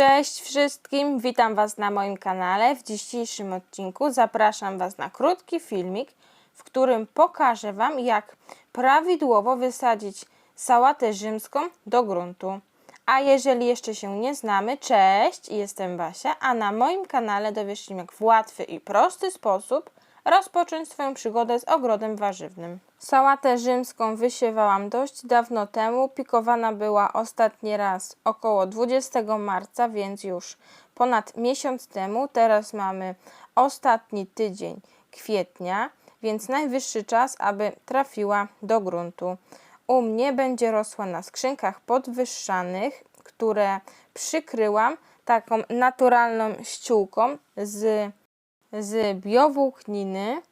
Cześć wszystkim, witam Was na moim kanale. W dzisiejszym odcinku zapraszam Was na krótki filmik, w którym pokażę Wam, jak prawidłowo wysadzić sałatę rzymską do gruntu. A jeżeli jeszcze się nie znamy, cześć, jestem Basia, a na moim kanale dowiesz się, jak w łatwy i prosty sposób rozpocząć swoją przygodę z ogrodem warzywnym. Sałatę rzymską wysiewałam dość dawno temu. Pikowana była ostatni raz około 20 marca, więc już ponad miesiąc temu. Teraz mamy ostatni tydzień kwietnia, więc najwyższy czas, aby trafiła do gruntu. U mnie będzie rosła na skrzynkach podwyższanych, które przykryłam taką naturalną ściółką z z biowłókniny,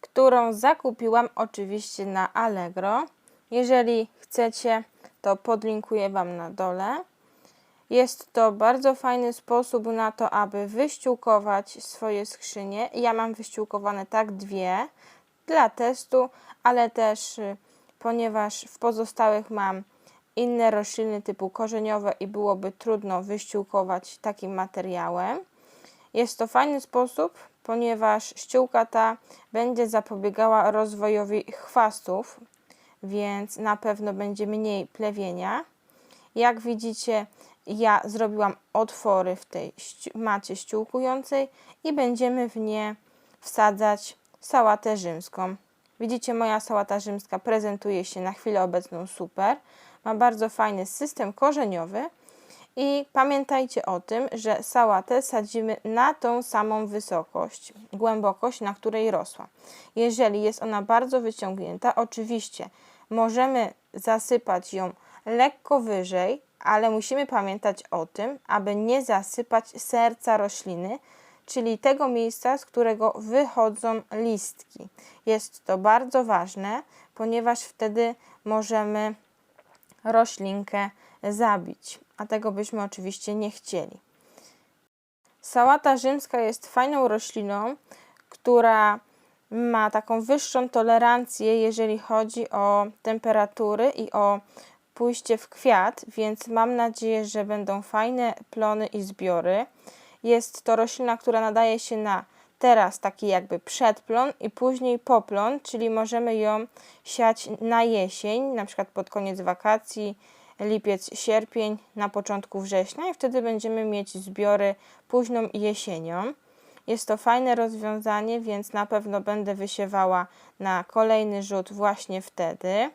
którą zakupiłam oczywiście na Allegro. Jeżeli chcecie, to podlinkuję Wam na dole. Jest to bardzo fajny sposób na to, aby wyściółkować swoje skrzynie. Ja mam wyściółkowane tak dwie dla testu, ale też y, ponieważ w pozostałych mam inne rośliny typu korzeniowe i byłoby trudno wyściółkować takim materiałem. Jest to fajny sposób, ponieważ ściółka ta będzie zapobiegała rozwojowi chwastów, więc na pewno będzie mniej plewienia. Jak widzicie, ja zrobiłam otwory w tej macie ściółkującej i będziemy w nie wsadzać sałatę rzymską. Widzicie, moja sałata rzymska prezentuje się na chwilę obecną super. Ma bardzo fajny system korzeniowy i pamiętajcie o tym, że sałatę sadzimy na tą samą wysokość, głębokość, na której rosła. Jeżeli jest ona bardzo wyciągnięta, oczywiście możemy zasypać ją lekko wyżej, ale musimy pamiętać o tym, aby nie zasypać serca rośliny, czyli tego miejsca, z którego wychodzą listki. Jest to bardzo ważne, ponieważ wtedy możemy roślinkę zabić a tego byśmy oczywiście nie chcieli. Sałata rzymska jest fajną rośliną, która ma taką wyższą tolerancję, jeżeli chodzi o temperatury i o pójście w kwiat, więc mam nadzieję, że będą fajne plony i zbiory. Jest to roślina, która nadaje się na teraz taki jakby przedplon i później poplon, czyli możemy ją siać na jesień, na przykład pod koniec wakacji, lipiec, sierpień, na początku września i wtedy będziemy mieć zbiory późną jesienią. Jest to fajne rozwiązanie, więc na pewno będę wysiewała na kolejny rzut właśnie wtedy.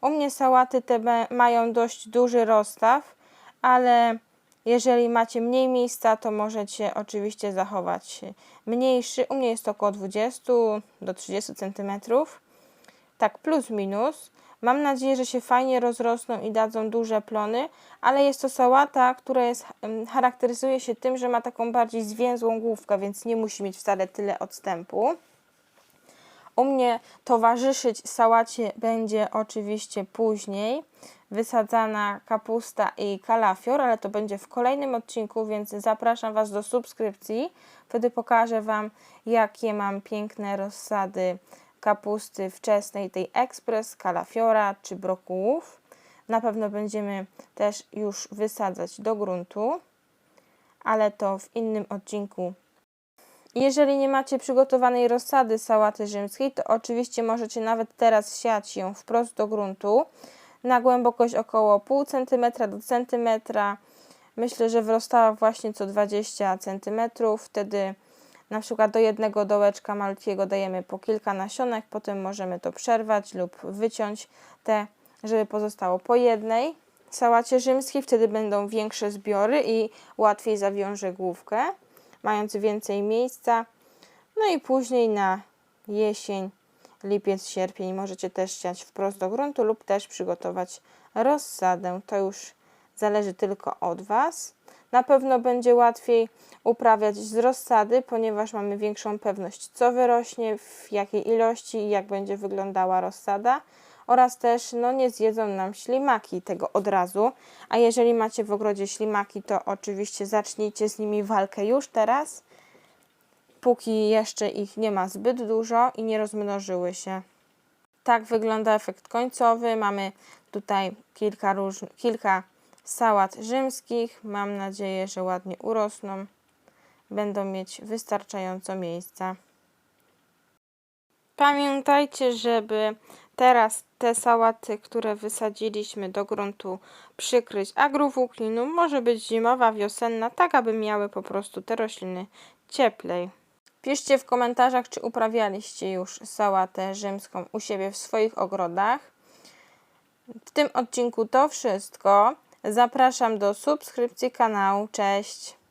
U mnie sałaty te mają dość duży rozstaw, ale jeżeli macie mniej miejsca, to możecie oczywiście zachować mniejszy. U mnie jest około 20 do 30 cm. Tak plus minus. Mam nadzieję, że się fajnie rozrosną i dadzą duże plony, ale jest to sałata, która jest, charakteryzuje się tym, że ma taką bardziej zwięzłą główkę, więc nie musi mieć wcale tyle odstępu. U mnie towarzyszyć sałacie będzie oczywiście później wysadzana kapusta i kalafior, ale to będzie w kolejnym odcinku, więc zapraszam Was do subskrypcji. Wtedy pokażę Wam, jakie mam piękne rozsady kapusty wczesnej, tej ekspres, kalafiora czy brokułów. Na pewno będziemy też już wysadzać do gruntu, ale to w innym odcinku. Jeżeli nie macie przygotowanej rozsady sałaty rzymskiej, to oczywiście możecie nawet teraz siać ją wprost do gruntu na głębokość około pół cm do centymetra. Myślę, że w rozstawach właśnie co 20 cm. Wtedy na przykład do jednego dołeczka malutkiego dajemy po kilka nasionek, potem możemy to przerwać lub wyciąć te, żeby pozostało po jednej sałacie rzymskiej, wtedy będą większe zbiory i łatwiej zawiąże główkę, mając więcej miejsca. No i później na jesień, lipiec, sierpień możecie też siać wprost do gruntu lub też przygotować rozsadę. To już zależy tylko od Was. Na pewno będzie łatwiej uprawiać z rozsady, ponieważ mamy większą pewność, co wyrośnie, w jakiej ilości i jak będzie wyglądała rozsada. Oraz też no, nie zjedzą nam ślimaki tego od razu. A jeżeli macie w ogrodzie ślimaki, to oczywiście zacznijcie z nimi walkę już teraz, póki jeszcze ich nie ma zbyt dużo i nie rozmnożyły się. Tak wygląda efekt końcowy. Mamy tutaj kilka, róż, kilka sałat rzymskich. Mam nadzieję, że ładnie urosną. Będą mieć wystarczająco miejsca. Pamiętajcie, żeby teraz te sałaty, które wysadziliśmy do gruntu, przykryć agrowłókniną. Może być zimowa, wiosenna, tak aby miały po prostu te rośliny cieplej. Piszcie w komentarzach, czy uprawialiście już sałatę rzymską u siebie w swoich ogrodach. W tym odcinku to wszystko. Zapraszam do subskrypcji kanału. Cześć!